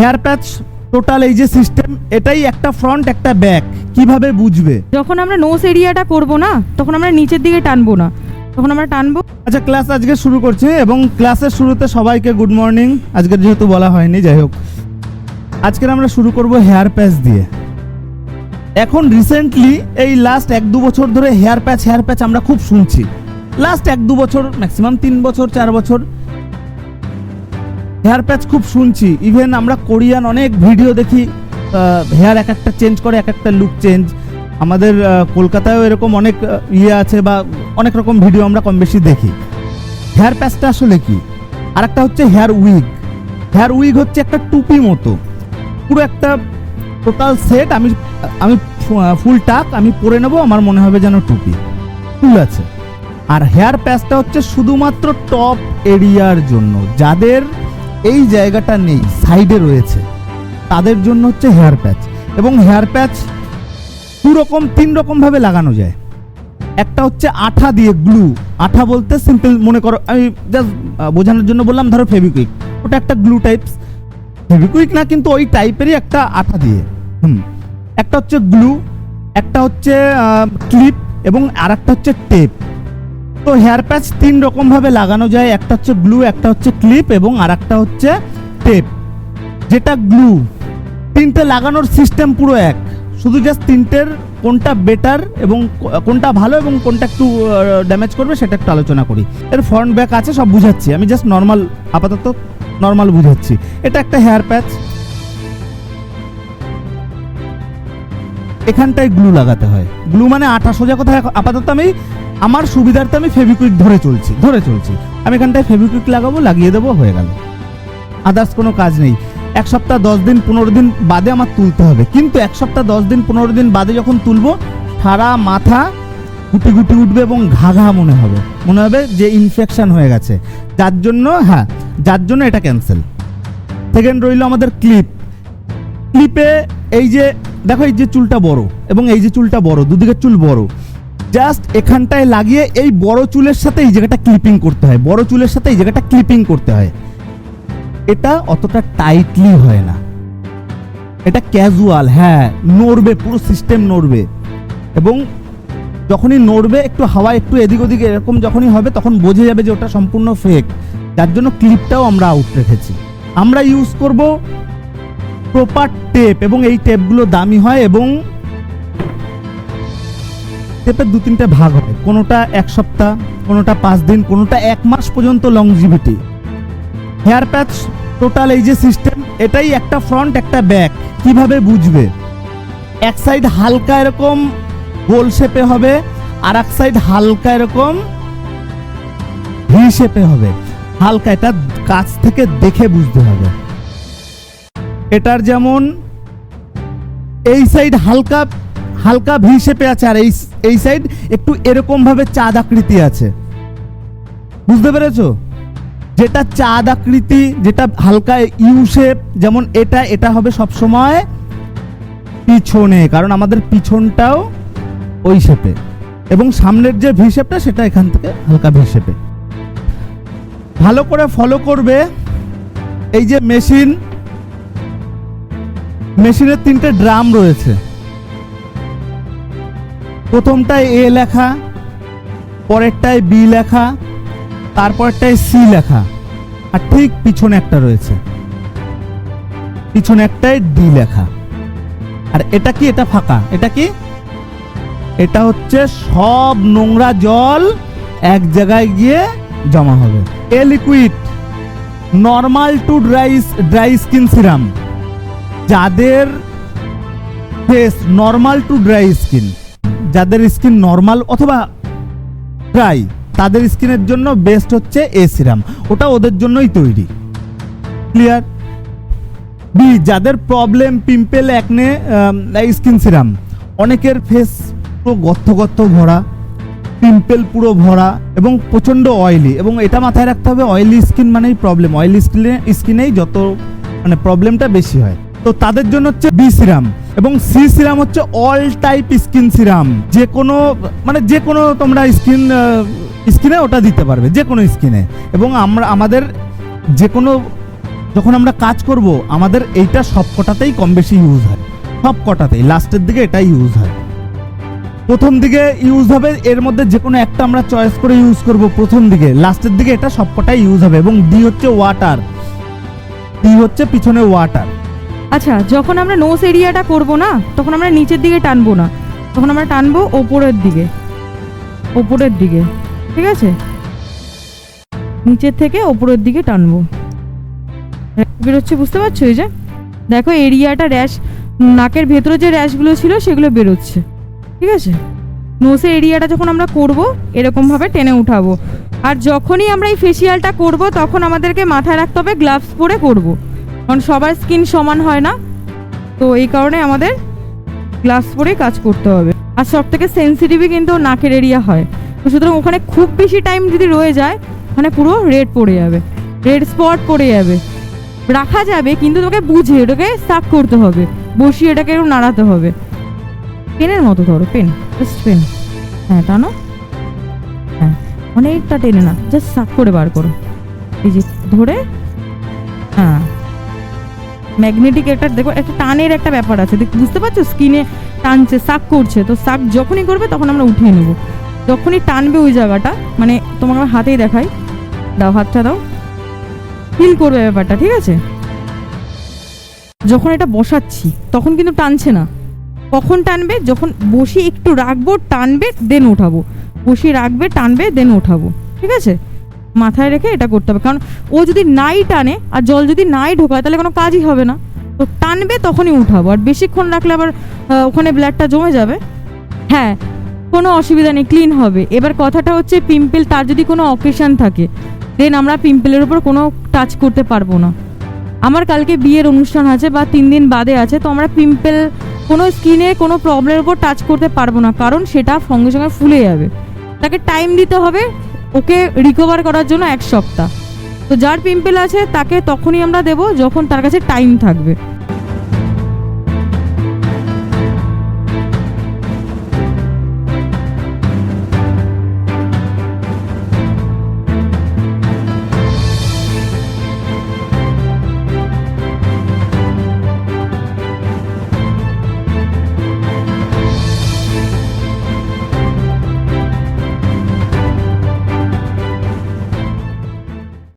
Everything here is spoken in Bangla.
হেয়ার প্যাচ টোটাল এই যে সিস্টেম এটাই একটা ফ্রন্ট একটা ব্যাক। কীভাবে বুঝবে? যখন আমরা নোস এরিয়াটা করব না তখন আমরা নিচের দিকে টানবো না। তখন আমরা টানবো। আচ্ছা ক্লাস আজকে শুরু করছি এবং ক্লাসের শুরুতে সবাইকে গুড মর্নিং আজকের যেহেতু বলা হয়নি যাই হোক। আজকের আমরা শুরু করব হেয়ার প্যাচ দিয়ে। এখন রিসেন্টলি এই লাস্ট এক দু বছর ধরে হেয়ার প্যাচ হেয়ার প্যাচ আমরা খুব শুনছি। লাস্ট এক দু বছর ম্যাক্সিমাম তিন বছর চার বছর। হেয়ার প্যাচ খুব শুনছি। ইভেন আমরা কোরিয়ান অনেক ভিডিও দেখি হেয়ার এক একটা চেঞ্জ করে, এক একটা লুক চেঞ্জ। আমাদের কলকাতায়ও এরকম অনেক ইয়ে আছে বা অনেক রকম ভিডিও আমরা কম বেশি দেখি। হেয়ার প্যাচটা আসলে কি? আর একটা হচ্ছে হেয়ার উইগ। হেয়ার উইগ হচ্ছে একটা টুপি মতো। পুরো একটা টোটাল সেট, আমি আমি ফুল টাক, আমি পরে নেব, আমার মনে হবে যেন টুপি। ফুল আছে। আর হেয়ার প্যাচটা হচ্ছে শুধুমাত্র টপ এরিয়ার জন্য। যাদের এই জায়গাটা নেই, সাইডে রয়েছে। তাদের জন্য হচ্ছে হেয়ার প্যাচ এবং হেয়ার প্যাচ দু রকম, তিন রকম ভাবে লাগানো যায়। একটা হচ্ছে আঠা দিয়ে গ্লু আঠা বলতে সিম্পল মনে করো, আমি জাস্ট বোঝানোর জন্য বললাম, ধরো ফেভিকুইক ওটা একটা গ্লু টাইপস ফেভিকুইক না, কিন্তু ওই টাইপেরই একটা আঠা দিয়ে। হুম। একটা হচ্ছে গ্লু একটা হচ্ছে ক্লিপ এবং আর একটা হচ্ছে টেপ তো হেয়ার প্যাচ তিন রকম ভাবে লাগানো যায়। একটা হচ্ছে গ্লু একটা হচ্ছে ক্লিপ এবং আর একটা হচ্ছে টেপ যেটা গ্লু তিনটে লাগানোর সিস্টেম পুরো এক। শুধু জাস্ট তিনটের কোনটা বেটার এবং কোনটা ভালো এবং কোনটা একটু ড্যামেজ করবে সেটা একটু আলোচনা করি। এর ফ্রন্ট ব্যাক আছে, সব বুঝাচ্ছি। আমি জাস্ট নর্মাল আপাতত নর্মাল বুঝাচ্ছি। এটা একটা হেয়ার প্যাচ এখানটায় গ্লু লাগাতে হয়। গ্লু মানে আঠা সোজা কথা আপাতত আমি আমার সুবিধার্থে আমি ফেভিকুইক ধরে চলছি ধরে চলছি। আমি এখানটায় ফেভিকুইক লাগাবো, লাগিয়ে দেবো, হয়ে গেল। আদার্স কোনো কাজ নেই। এক সপ্তাহ, দশ দিন, পনেরো দিন বাদে আমার তুলতে হবে। কিন্তু এক সপ্তাহ, দশ দিন, পনেরো দিন বাদে যখন তুলবো, সারা মাথা গুটি গুটি উঠবে এবং ঘা ঘা মনে হবে। মনে হবে যে ইনফেকশান হয়ে গেছে। যার জন্য হ্যাঁ যার জন্য এটা ক্যান্সেল সেকেন্ড রইল আমাদের ক্লিপ ক্লিপে এই যে, দেখো এই যে চুলটা বড় এবং এই যে চুলটা বড়, দুদিকের চুল বড়। জাস্ট এখানটায় লাগিয়ে এই বড় চুলের সাথে এই জায়গাটা ক্লিপিং করতে হয়। বড় চুলের সাথে এই জায়গাটা ক্লিপিং করতে হয়। এটা অতটা টাইটলি হয় না। এটা ক্যাজুয়াল হ্যাঁ নড়বে, পুরো সিস্টেম নড়বে। এবং যখনই নড়বে, একটু হাওয়া একটু এদিক ওদিক এরকম যখনই হবে, তখন বোঝা যাবে যে ওটা সম্পূর্ণ ফেক যার জন্য ক্লিপটাও আমরা আউট রেখেছি। আমরা ইউজ করব প্রপার টেপ এবং এই টেপগুলো দামি হয় এবং টেপের দু তিনটে ভাগ হবে। কোনোটা এক সপ্তাহ, কোনোটা পাঁচ দিন, কোনোটা এক মাস পর্যন্ত লংজিভিটি হেয়ার প্যাচ টোটাল এই যে সিস্টেম এটাই একটা ফ্রন্ট একটা ব্যাক কীভাবে বুঝবে? এক সাইড হালকা এরকম গোল শেপে হবে, আর এক সাইড হালকা এরকম ভি শেপে হবে। হালকা এটা কাছ থেকে দেখে বুঝতে হবে। এটার যেমন এই সাইড হালকা হালকা ভি শেপে আছে, আর এই এই সাইড একটু এরকম ভাবে চাঁদ আকৃতি আছে। বুঝতে পেরেছ? যেটা চাঁদ আকৃতি, যেটা হালকা ইউ শেপ যেমন এটা এটা হবে সব সময় পিছনে, কারণ আমাদের পিছনটাও ওই শেপে এবং সামনের যে ভি শেপটা সেটা এখান থেকে হালকা ভি শেপে ভালো করে ফলো করবে এই যে মেশিন মেশিনের তিনটে ড্রাম রয়েছে। প্রথমটায় এ লেখা, পরেরটায় বি লেখা, তারপরটায় সি লেখা। আর ঠিক পিছনে একটা রয়েছে। পিছনে একটায় ডি লেখা। আর এটা কি? এটা ফাঁকা। এটা কি? এটা হচ্ছে সব নোংরা জল এক জায়গায় গিয়ে জমা হবে। A liquid, normal to dry dry skin serum. যাদের face normal to dry skin. যাদের স্কিন নর্মাল অথবা ড্রাই, তাদের স্কিনের জন্য বেস্ট হচ্ছে এ সিরাম। ওটা ওদের জন্যই তৈরি। ক্লিয়ার? বি, যাদের problem, pimple, acne skin serum. অনেকের ফেস পুরো গর্ত গর্ত ভরা, পিম্পেল পুরো ভরা এবং প্রচণ্ড অয়েলি এবং এটা মাথায় রাখতে হবে অয়েলি স্কিন মানেই প্রবলেম অয়েলি স্কিনে স্কিনেই যত মানে প্রবলেমটা বেশি হয়। তো তাদের জন্য হচ্ছে বি সিরাম এবং সি সিরাম হচ্ছে অল টাইপ স্কিন সিরাম যে কোনো মানে যে কোনো তোমরা স্কিন স্কিনে ওটা দিতে পারবে, যে কোনো স্কিনে এবং আমরা, আমাদের যে কোনো, যখন আমরা কাজ করব, আমাদের এইটা সব কটাতেই কম বেশি ইউজ হয়। সব কটাতেই লাস্টের দিকে এটাই ইউজ হয়। প্রথম দিকে ইউজ হবে, এর মধ্যে যে কোনো একটা আমরা চয়েস করে ইউজ করব প্রথম দিকে। লাস্টের দিকে এটা সবকটাই ইউজ হবে এবং ডি হচ্ছে ওয়াটার ডি হচ্ছে পিছনে ওয়াটার আচ্ছা যখন আমরা নোস এরিয়াটা করব না, তখন আমরা নিচের দিকে টানবো না। তখন আমরা টানবো ওপরের দিকে। ওপরের দিকে, ঠিক আছে? নিচের থেকে ওপরের দিকে টানবো। বেরোচ্ছে, বুঝতে পারছ এই যে? দেখো এরিয়াটা র্যাশ নাকের ভেতরে যে র্যাশগুলো ছিল, সেগুলো বেরোচ্ছে। ঠিক আছে? নোসের এরিয়াটা যখন আমরা করব, এরকমভাবে টেনে উঠাবো। আর যখনই আমরা এই ফেসিয়ালটা করব, তখন আমাদেরকে মাথায় রাখতে হবে গ্লাভস পরে করব। কারণ সবার স্কিন সমান হয় না। তো এই কারণে আমাদের গ্লাস পরে কাজ করতে হবে। আর সব থেকে সেন্সিটিভই কিন্তু নাকের এরিয়া হয়। তো সুতরাং ওখানে খুব বেশি টাইম যদি রয়ে যায় ওখানে পুরো রেড পড়ে যাবে। রেড স্পট পড়ে যাবে। রাখা যাবে, কিন্তু তোকে বুঝে, ওটাকে সাক করতে হবে। বসিয়ে এটাকে একটু নাড়াতে হবে। পেনের মতো ধরো, পেন জাস্ট পেন। হ্যাঁ টানো। হ্যাঁ অনেকটা টেনে না জাস্ট সাক করে বার করো। এই যে ধরে হ্যাঁ। ম্যাগনেটিক একটা, দেখো একটা টানের একটা ব্যাপার আছে। বুঝতে পারছ? স্কিনে টানছে সাক করছে। তো সাক যখনই করবে, তখন আমরা উঠিয়ে নেব। যখনই টানবে ওই জায়গাটা মানে তোমাকে আমার হাতেই দেখাই। দাও, হাতটা দাও। ফিল করবে ব্যাপারটা, ঠিক আছে? যখন এটা বসাচ্ছি, তখন কিন্তু টানছে না। কখন টানবে? যখন বসিয়ে একটু রাখব, টানবে দেন ওঠাবো বসিয়ে রাখবে, টানবে দেন ওঠাবো ঠিক আছে? মাথায় রেখে এটা করতে হবে। কারণ ও যদি নাই টানে আর জল যদি নাই ঢোকায়, তাহলে কোনো কাজই হবে না। তো টানবে তখনই উঠাবো। আর বেশিক্ষণ রাখলে আবার ওখানে ব্লাডটা জমে যাবে। হ্যাঁ কোনো অসুবিধা নেই, ক্লিন হবে। এবার কথাটা হচ্ছে পিম্পল, তার যদি কোনো অকেশন থাকে দেন আমরা পিম্পলের উপর কোনো টাচ করতে পারব না। আমার কালকে বিয়ের অনুষ্ঠান আছে বা তিন দিন বাদে আছে, তো আমরা পিম্পল কোনো স্কিনে কোনো প্রবলেমের উপর টাচ করতে পারব না। কারণ সেটা সঙ্গে সঙ্গে ফুলে যাবে। তাকে টাইম দিতে হবে ওকে রিকভার করার জন্য এক সপ্তাহ। তো যার পিম্পল আছে, তাকে তখনই আমরা দেব যখন তার কাছে টাইম থাকবে।